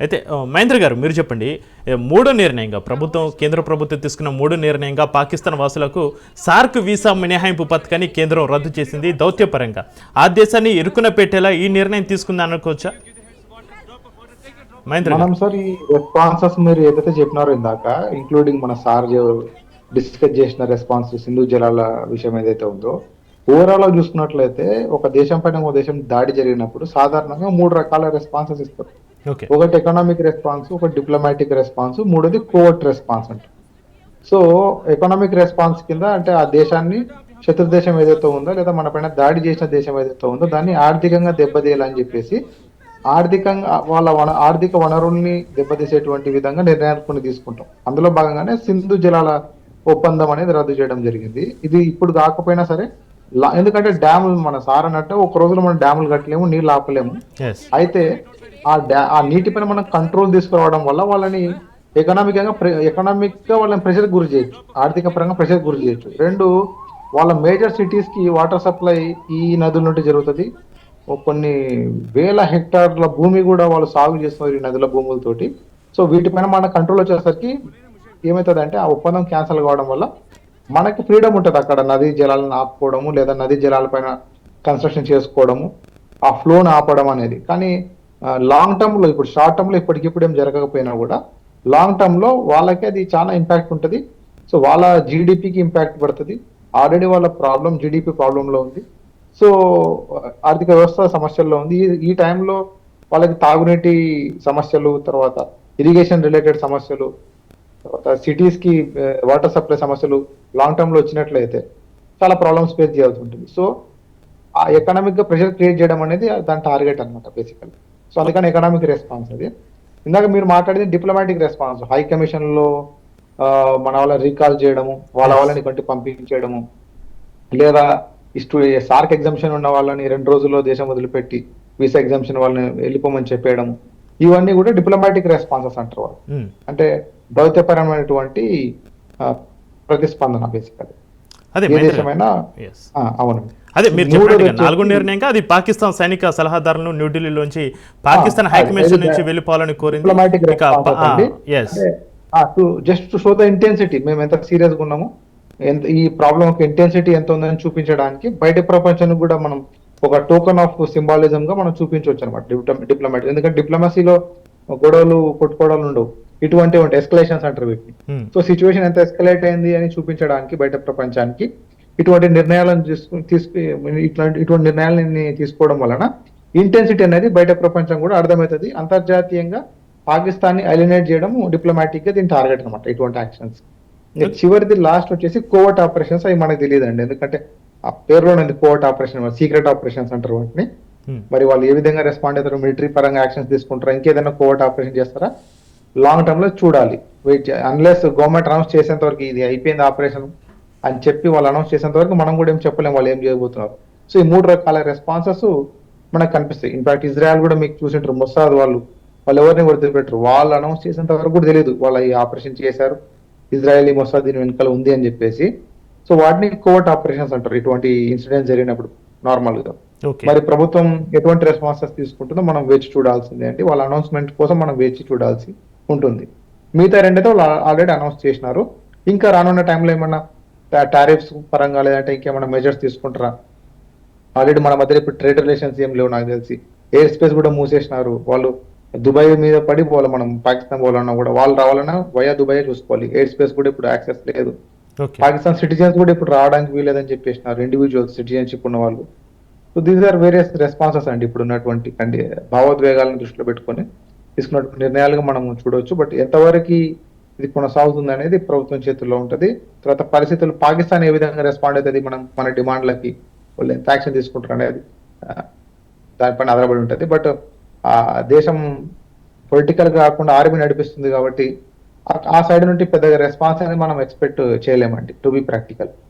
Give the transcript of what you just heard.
అయితే మహేంద్ర గారు మీరు చెప్పండి మూడో నిర్ణయంగా ప్రభుత్వం కేంద్ర ప్రభుత్వం తీసుకున్న మూడో నిర్ణయంగా పాకిస్తాన్ వాసులకు సార్క్ వీసా మినహాయింపు పథకాన్ని కేంద్రం రద్దు చేసింది దౌత్యపరంగా. ఆ దేశాన్ని ఇరుకున పెట్టేలా ఈ నిర్ణయం తీసుకుందా అనుకోవచ్చా? మనం సార్ ఈ రెస్పాన్సెస్ మీరు ఏదైతే చెప్పినారో ఇందాక ఇంక్లూడింగ్ మన సార్ డిస్కస్ చేసిన రెస్పాన్స్ సింధు జలాల విషయం ఏదైతే ఉందో ఓవరాల్గా చూసుకున్నట్లయితే ఒక దేశం పైన ఒక దేశం దాడి జరిగినప్పుడు సాధారణంగా మూడు రకాల రెస్పాన్సెస్ ఇస్తారు. ఒకటి ఎకనామిక్ రెస్పాన్స్ ఒక డిప్లొమాటిక్ రెస్పాన్స్ మూడోది కోవర్ట్ రెస్పాన్స్ అంట. సో ఎకనామిక్ రెస్పాన్స్ కింద అంటే ఆ దేశాన్ని శత్రు దేశం ఏదైతే ఉందో లేదా మన పైన దాడి చేసిన దేశం ఏదైతే ఉందో దాన్ని ఆర్థికంగా దెబ్బతీయాలని చెప్పేసి ఆర్థికంగా వాళ్ళ వన ఆర్థిక వనరుల్ని దెబ్బతీసేటువంటి విధంగా నిర్ణయాలు కొన్ని తీసుకుంటాం. అందులో భాగంగానే సింధు జలాల ఒప్పందం అనేది రద్దు చేయడం జరిగింది. ఇది ఇప్పుడు కాకపోయినా సరే ఎందుకంటే డ్యాములు మన సార్ అన్నట్టు ఒక రోజులో మనం డ్యాములు కట్టలేము నీళ్ళు ఆపలేము. అయితే ఆ డ్యా ఆ నీటిపైన మనం కంట్రోల్ తీసుకురావడం వల్ల వాళ్ళని ఎకనామిక్గా ఎకనామిక్గా వాళ్ళని ప్రెషర్ గురి చేయొచ్చు. ఆర్థిక పరంగా ప్రెషర్ గురి చేయొచ్చు. రెండు వాళ్ళ మేజర్ సిటీస్కి వాటర్ సప్లై ఈ నదుల నుండి జరుగుతుంది. కొన్ని వేల హెక్టార్ల భూమి కూడా వాళ్ళు సాగు చేస్తున్నారు ఈ నదుల భూములతోటి. సో వీటిపైన మన కంట్రోల్ వచ్చేసరికి ఏమవుతుంది అంటే ఆ ఒప్పందం క్యాన్సిల్ కావడం వల్ల మనకి ఫ్రీడమ్ ఉంటుంది అక్కడ నదీ జలాలను ఆపుకోవడము లేదా నదీ జలాలపైన కన్స్ట్రక్షన్ చేసుకోవడము ఆ ఫ్లోని ఆపడం అనేది. కానీ లాంగ్ టర్మ్లో ఇప్పుడు షార్ట్ టర్మ్లో ఇప్పటికిప్పుడు ఏం జరగకపోయినా కూడా లాంగ్ టర్మ్లో వాళ్ళకి అది చాలా ఇంపాక్ట్ ఉంటుంది. సో వాళ్ళ జీడిపికి ఇంపాక్ట్ పడుతుంది. ఆల్రెడీ వాళ్ళ ప్రాబ్లం జీడిపి ప్రాబ్లంలో ఉంది. సో ఆర్థిక వ్యవస్థ సమస్యల్లో ఉంది. ఈ- ఈ టైంలో వాళ్ళకి తాగునీటి సమస్యలు తర్వాత ఇరిగేషన్ రిలేటెడ్ సమస్యలు సిటీస్కి వాటర్ సప్లై సమస్యలు లాంగ్ టర్మ్లో వచ్చినట్లయితే చాలా ప్రాబ్లమ్స్ ఫేస్ చేయాల్సి ఉంటుంది. సో ఆ ఎకనామిక్గా ప్రెషర్ క్రియేట్ చేయడం అనేది దాని టార్గెట్ అన్నమాట బేసికల్ సో అందుకని ఎకనామిక్ రెస్పాన్స్ అది. ఇందాక మీరు మాట్లాడింది డిప్లొమాటిక్ రెస్పాన్స్ హై కమిషన్లో మన వాళ్ళని రీకాల్ చేయడము వాళ్ళ వాళ్ళని కంటి పంపించడము లేదా ఇస్టు సార్క్ ఎగ్జామ్షన్ ఉన్న వాళ్ళని రెండు రోజుల్లో దేశం వదిలిపెట్టి వీసా ఎగ్జామ్షన్ వాళ్ళని వెళ్ళిపోమని చెప్పేయడము ఇవన్నీ కూడా డిప్లొమాటిక్ రెస్పాన్సెస్ అంటారు వాళ్ళు. అంటే దౌత్యపరమైనటువంటి ప్రతిస్పందన బేసికల్ అదే అవును. అదే మీరు చెప్పినట్టుగా నాలుగో నిర్ణయంగా అది పాకిస్తాన్ సైనిక సలహాదారులను న్యూఢిల్లీలోంచి పాకిస్తాన్ ఆ, హై అది- కమిషన్ అది నుంచి వెళ్ళిపోవాలని కోరింది. Just to show the intensity మేము ఎంత సీరియస్గా ఉన్నాము ఎంత ఈ ప్రాబ్లం యొక్క ఇంటెన్సిటీ ఎంత ఉందని చూపించడానికి బయట ప్రపంచానికి కూడా మనం ఒక టోకన్ ఆఫ్ సింబాలిజం గా మనం చూపించవచ్చు అనమాట డిప్లొమాటిక్ ఎందుకంటే డిప్లొమసీలో గొడవలు కొట్టుకోవడాలు ఉండవు. ఇటువంటి ఎస్కలేషన్స్ అంటారు వీటిని. సో సిచ్యువేషన్ ఎంత ఎస్కలేట్ అయింది అని చూపించడానికి బయట ప్రపంచానికి ఇటువంటి నిర్ణయాలను తీసుకు ఇట్లాంటి ఇటువంటి నిర్ణయాలని తీసుకోవడం వలన ఇంటెన్సిటీ అనేది బయట ప్రపంచం కూడా అర్థమవుతుంది. అంతర్జాతీయంగా పాకిస్తాన్ని అలినేట్ చేయడం డిప్లొమాటిక్గా దీని టార్గెట్ అనమాట ఇటువంటి యాక్షన్స్ చివరిది లాస్ట్ వచ్చేసి కోవర్ట్ ఆపరేషన్స్ అవి మనకు తెలియదు అండి ఎందుకంటే ఆ పేరులోనే ఉంది కోవర్ట్ ఆపరేషన్ సీక్రెట్ ఆపరేషన్స్ అంటారు వాటిని. మరి వాళ్ళు ఏ విధంగా రెస్పాండ్ అవుతారు మిలిటరీ పరంగా యాక్షన్స్ తీసుకుంటారా ఇంకేదైనా కోవర్ట్ ఆపరేషన్ చేస్తారా? లాంగ్ టర్మ్లో చూడాలి. వెయిట్ అన్లెస్ గవర్నమెంట్ అనౌన్స్ చేసేంత వరకు ఇది అయిపోయింది ఆపరేషన్ అని చెప్పి వాళ్ళు అనౌన్స్ చేసేంత వరకు మనం కూడా ఏం చెప్పలేం వాళ్ళు ఏం చేయబోతున్నారు. సో ఈ మూడు రకాల రెస్పాన్సెస్ మనకు కనిపిస్తాయి. ఇన్ఫాక్ట్ ఇజ్రాయల్ కూడా మీకు చూసింటారు మొసాద్ వాళ్ళు వాళ్ళు ఎవరిని వదిలిపెట్టరు వాళ్ళు అనౌన్స్ చేసేంత వరకు కూడా తెలియదు. వాళ్ళు ఈ ఆపరేషన్ చేశారు ఇజ్రాయలీ మొసాద్ దీని వెనకాల ఉంది అని చెప్పేసి. సో వాటిని కోవర్ట్ ఆపరేషన్స్ అంటారు. ఇటువంటి ఇన్సిడెంట్ జరిగినప్పుడు నార్మల్గా. ఓకే మరి ప్రభుత్వం ఎటువంటి రెస్పాన్సెస్ తీసుకుంటుందో మనం వేచి చూడాల్సిందే అండి. వాళ్ళ అనౌన్స్మెంట్ కోసం మనం వేచి చూడాల్సి ఉంటుంది. మిగతా రెండైతే వాళ్ళు ఆల్రెడీ అనౌన్స్ చేసినారు. ఇంకా రానున్న టైంలో ఏమన్నా టారిఫ్స్ పరంగా లేదంటే ఇంకేమైనా మెజర్స్ తీసుకుంటారా? ఆల్రెడీ మన మధ్య ఇప్పుడు ట్రేడ్ రిలేషన్స్ ఏం లేవు నాకు తెలిసి. ఎయిర్ స్పేస్ కూడా మూసేసినారు. వాళ్ళు దుబాయ్ మీద పడి పోవాలి మనం. పాకిస్తాన్ పోవాలన్నా కూడా. వాళ్ళు రావాలన్నా వయా దుబాయ్ చూసుకోవాలి. ఎయిర్ స్పేస్ కూడా ఇప్పుడు యాక్సెస్ లేదు. పాకిస్తాన్ సిటిజన్స్ కూడా ఇప్పుడు రావడానికి వీలేదని చెప్పేసినారు. ఇండివిజువల్ సిటిజన్షిప్ ఉన్న వాళ్ళు. So these are various responses అండి ఇప్పుడు ఉన్నటువంటి కండి భావోద్వేగాలను దృష్టిలో పెట్టుకొని. తీసుకున్నటువంటి నిర్ణయాలుగా మనం చూడవచ్చు. బట్ ఎంతవరకు ఇది కొనసాగుతుంది అనేది ప్రభుత్వం చేతుల్లో ఉంటుంది. తర్వాత పరిస్థితులు పాకిస్తాన్ ఏ విధంగా రెస్పాండ్ అవుతుంది మనం మన డిమాండ్లకి వాళ్ళు ఎంత యాక్షన్ తీసుకుంటారు అనేది దానిపైన ఆధారపడి ఉంటుంది. బట్ ఆ దేశం పొలిటికల్ కాకుండా ఆర్మీ నడిపిస్తుంది కాబట్టి ఆ- ఆ సైడ్ నుండి పెద్దగా రెస్పాన్స్ అనేది మనం ఎక్స్పెక్ట్ చేయలేమండి టు బి ప్రాక్టికల్